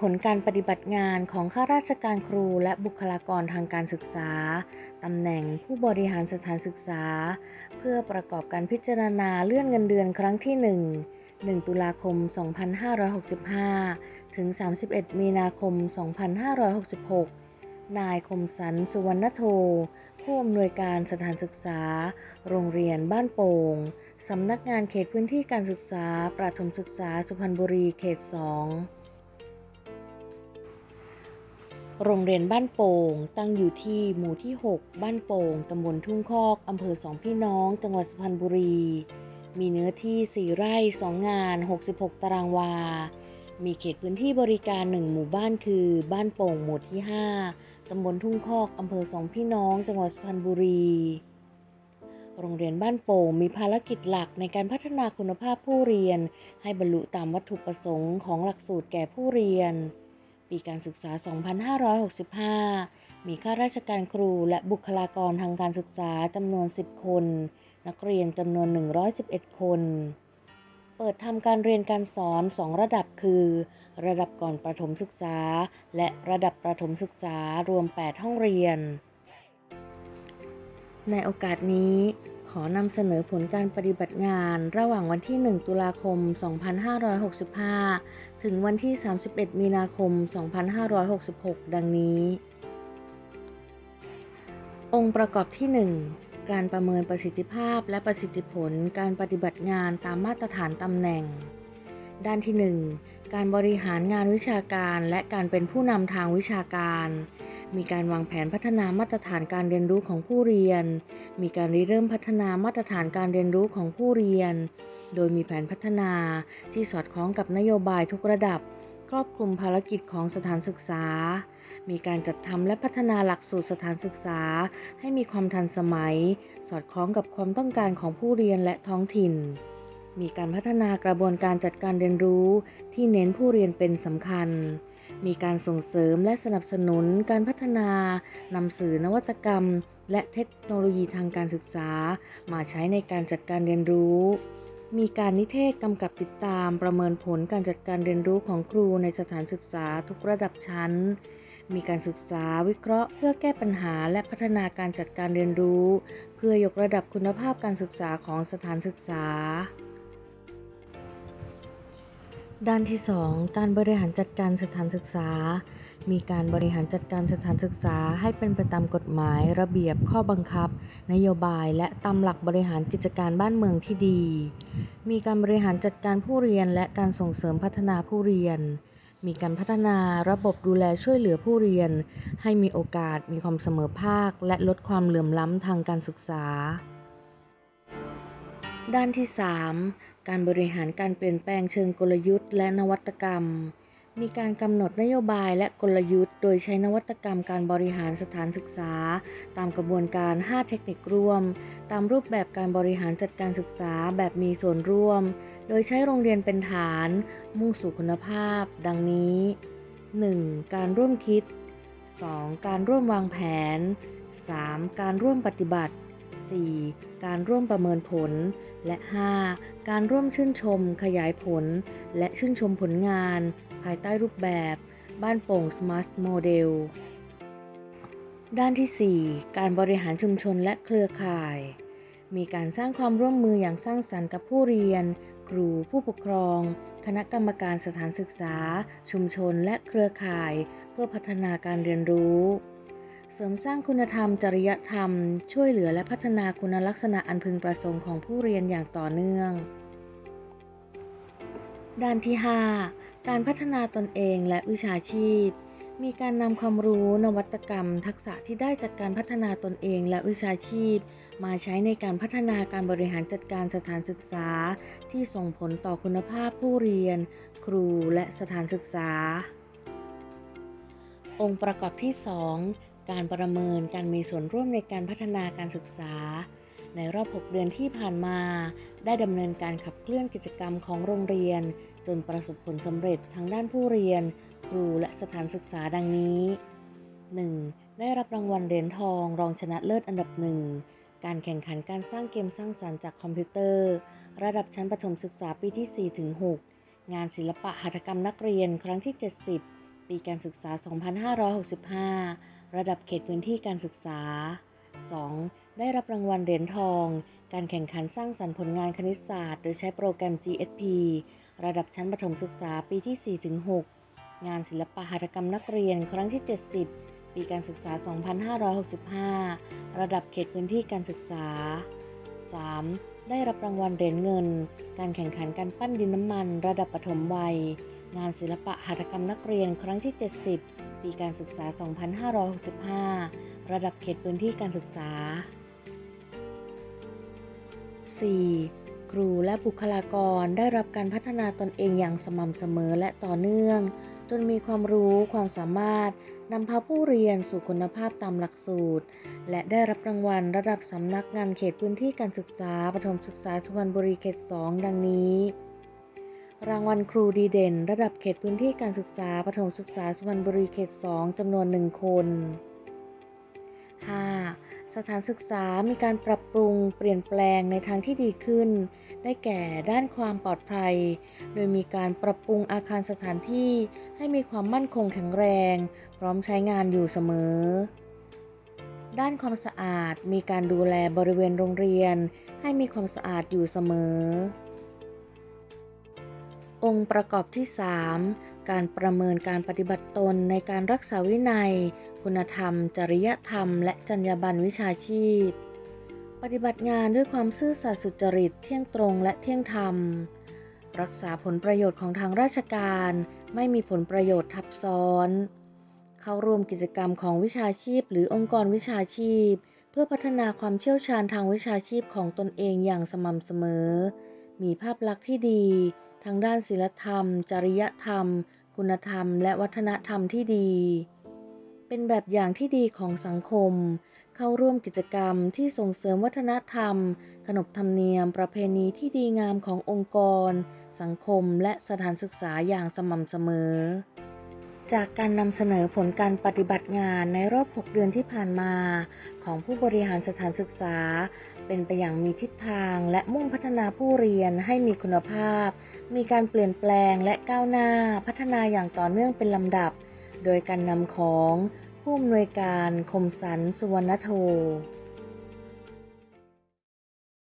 ผลการปฏิบัติงานของข้าราชการครูและบุคลากรทางการศึกษา ตำแหน่งผู้บริหารสถานศึกษา เพื่อประกอบการพิจารณาเลื่อนเงินเดือนครั้งที่ 1 1 ตุลาคม 2565 ถึง 31 มีนาคม 2566 นายคมสัน สุวรรณโท ผู้อำนวยการสถานศึกษา โรงเรียนบ้านโป่ง สำนักงานเขตพื้นที่การศึกษา ประถมศึกษาสุพรรณบุรีเขต 2 โรงเรียนบ้านโป่ง ตั้งอยู่ที่หมู่ที่ 6 บ้านโป่ง ตำบลทุ่งคอก อำเภอสองพี่น้อง จังหวัดสุพรรณบุรี มีเนื้อที่ 4 ไร่ 2 งาน 66 ตารางวา มีเขตพื้นที่บริการ 1 หมู่บ้านคือ บ้านโป่งหมู่ที่ 5 ตำบลทุ่งคอก อำเภอสองพี่น้อง จังหวัดสุพรรณบุรี โรงเรียนบ้านโป่งมีภารกิจหลักในการพัฒนาคุณภาพผู้เรียน ให้บรรลุตามวัตถุประสงค์ของหลักสูตรแก่ผู้เรียน ปีการศึกษา 2565 มีข้าราชการครูและบุคลากรทางการศึกษาจำนวน 10 คน นักเรียนจำนวน 111 คน เปิดทำการเรียนการสอน 2 ระดับคือ ระดับก่อนประถมศึกษา และระดับประถมศึกษารวม 8 ห้องเรียน ในโอกาสนี้ขอนำเสนอผลการปฏิบัติงานระหว่างวันที่ 1 ตุลาคม 2565 ถึงวันที่ 31 มีนาคม 2566 ดังนี้ องค์ประกอบที่ 1 การประเมินประสิทธิภาพและประสิทธิผลการปฏิบัติงานตามมาตรฐานตำแหน่ง ด้านที่ 1 การบริหารงานวิชาการและการเป็นผู้นำทางวิชาการ มีการวางแผนพัฒนามาตรฐานการเรียนรู้ของผู้เรียน มีการริเริ่มพัฒนามาตรฐานการเรียนรู้ของผู้เรียน โดยมีแผนพัฒนาที่สอดคล้องกับนโยบายทุกระดับ ครอบคลุมภารกิจของสถานศึกษา มีการจัดทำและพัฒนาหลักสูตรสถานศึกษา ให้มีความทันสมัย สอดคล้องกับความต้องการของผู้เรียนและท้องถิ่น มีการพัฒนากระบวนการจัดการเรียนรู้ที่เน้นผู้เรียนเป็นสำคัญ มีการส่งเสริมและสนับสนุนการพัฒนานำสื่อนวัตกรรม และเทคโนโลยีทางการศึกษา มาใช้ในการจัดการเรียนรู้ มีการนิเทศกำกับติดตามประเมินผลการจัดการเรียนรู้ของครูในสถานศึกษาทุกระดับชั้น มีการศึกษาวิเคราะห์ เพื่อแก้ปัญหาและพัฒนาการจัดการเรียนรู้ เพื่อยกระดับคุณภาพการศึกษาของสถานศึกษา ด้านที่ 2 การบริหารจัดการสถานศึกษา มีการบริหารจัดการสถานศึกษาให้เป็นไปตามกฎหมาย ระเบียบข้อบังคับ นโยบาย และตามหลักบริหารกิจการบ้านเมืองที่ดี มีการบริหารจัดการผู้เรียนและการส่งเสริมพัฒนาผู้เรียน มีการพัฒนาระบบดูแลช่วยเหลือผู้เรียน ให้มีโอกาสมีความเสมอภาค และลดความเหลื่อมล้ำทางการศึกษาด้านที่ 3 การบริหารการเปลี่ยนแปลงเชิงกลยุทธ์ และนวัตกรรม มีการกำหนดนโยบายและกลยุทธ์ โดยใช้นวัตกรรมการบริหารสถานศึกษา ตามกระบวนการ 5 เทคนิคร่วม ตามรูปแบบการบริหารจัดการศึกษาแบบมีส่วนร่วม โดยใช้โรงเรียนเป็นฐาน มุ่งสู่คุณภาพ ดังนี้ 1. การร่วมคิด 2. การร่วมวางแผน 3. การร่วมปฏิบัติ 4. การร่วมประเมินผล และ 5. การร่วมชื่นชม ขยายผล และชื่นชมผลงาน ภายใต้รูปแบบ บ้านโป่ง Smart Model ด้านที่ 4 การบริหารชุมชนและเครือข่าย มีการสร้างความร่วมมืออย่างสร้างสรรค์กับผู้เรียน ครูผู้ปกครอง คณะกรรมการสถานศึกษา ชุมชนและเครือข่าย เพื่อพัฒนาการเรียนรู้ เสริมสร้างคุณธรรม จริยธรรม ช่วยเหลือและพัฒนาคุณลักษณะอันพึงประสงค์ของผู้เรียนอย่างต่อเนื่อง ด้านที่ 5 การพัฒนาตนเองและวิชาชีพ มีการนำความรู้นวัตกรรม ทักษะที่ได้จากการพัฒนาตนเองและวิชาชีพ มาใช้ในการพัฒนาการบริหารจัดการสถานศึกษา ที่ส่งผลต่อคุณภาพผู้เรียน ครูและสถานศึกษา องค์ประกอบที่ 2 การประเมินการมีส่วนร่วมในการพัฒนาการศึกษา ในรอบ 6 เดือนที่ผ่านมา ได้ดำเนินการขับเคลื่อนกิจกรรมของโรงเรียน จนประสบผลสำเร็จทางด้านผู้เรียน ครูและสถานศึกษาดังนี้ 1. ได้รับรางวัลเหรียญทอง รองชนะเลิศอันดับหนึ่งการแข่งขันการสร้างเกมสร้างสรรค์จากคอมพิวเตอร์ ระดับชั้นประถมศึกษาปีที่4-6งานศิลปะหัตถกรรมนักเรียนครั้งที่ 70 ปีการศึกษา 2565 ระดับเขตพื้นที่การศึกษา 2. ได้รับรางวัลเหรียญทอง การแข่งขันสร้างสรรค์ผลงานคณิตศาสตร์ โดยใช้โปรแกรม GSP ระดับชั้นประถมศึกษาปีที่ 4-6 งานศิลปะหัตถกรรมนักเรียนครั้งที่ 70 ปีการศึกษา 2565 ระดับเขตพื้นที่การศึกษา 3. ได้รับรางวัลเหรียญเงิน การแข่งขันการปั้นดินน้ำมัน ระดับปฐมวัย งานศิลปะหัตถกรรมนักเรียนครั้งที่ 70 ปีการศึกษา 2565 ระดับเขตพื้นที่การศึกษา 4. ครูและบุคลากรได้รับการพัฒนาตนเองอย่างสม่ำเสมอและต่อเนื่อง จนมีความรู้ความสามารถนำพาผู้เรียนสู่คุณภาพตามหลักสูตร และได้รับรางวัลระดับสำนักงานเขตพื้นที่การศึกษาปฐมศึกษาสุพรรณบุรีเขต 2 ดังนี้ รางวัลครูดีเด่น ระดับเขตพื้นที่การศึกษาปฐมศึกษาสุพรรณบุรีเขต 2จำนวน 1 คน 5. สถานศึกษามีการปรับปรุงเปลี่ยนแปลงในทางที่ดีขึ้น ได้แก่ด้านความปลอดภัย โดยมีการปรับปรุงอาคารสถานที่ให้มีความมั่นคงแข็งแรง พร้อมใช้งานอยู่เสมอ ด้านความสะอาดมีการดูแลบริเวณโรงเรียน ให้มีความสะอาดอยู่เสมอ องค์ประกอบที่ 3 การประเมินการปฏิบัติตนในการรักษาวินัย คุณธรรม จริยธรรม และจรรยาบรรณวิชาชีพ ปฏิบัติงานด้วยความซื่อสัตย์สุจริตเที่ยงตรงและเที่ยงธรรม รักษาผลประโยชน์ของทางราชการ ไม่มีผลประโยชน์ทับซ้อน เข้าร่วมกิจกรรมของวิชาชีพ หรือองค์กรวิชาชีพ เพื่อพัฒนาความเชี่ยวชาญทางวิชาชีพของตนเองอย่างสม่ำเสมอ มีภาพลักษณ์ที่ดี ทางด้านศีลธรรม จริยธรรม คุณธรรม และวัฒนธรรมที่ดี เป็นแบบอย่างที่ดีของสังคม เข้าร่วมกิจกรรมที่ส่งเสริมวัฒนธรรม ขนบธรรมเนียม ประเพณีที่ดีงามขององค์กร สังคม และสถานศึกษาอย่างสม่ำเสมอ จากการนำเสนอผลการปฏิบัติงานในรอบ 6 เดือนที่ผ่านมา ของผู้บริหารสถานศึกษา เป็นไปอย่างมีทิศทางและมุ่งพัฒนาผู้เรียนให้มีคุณภาพ มีการเปลี่ยนแปลงและก้าวหน้าพัฒนาอย่างต่อเนื่องเป็นลำดับ โดยการนำของผู้อำนวยการคมสันสุวรรณโท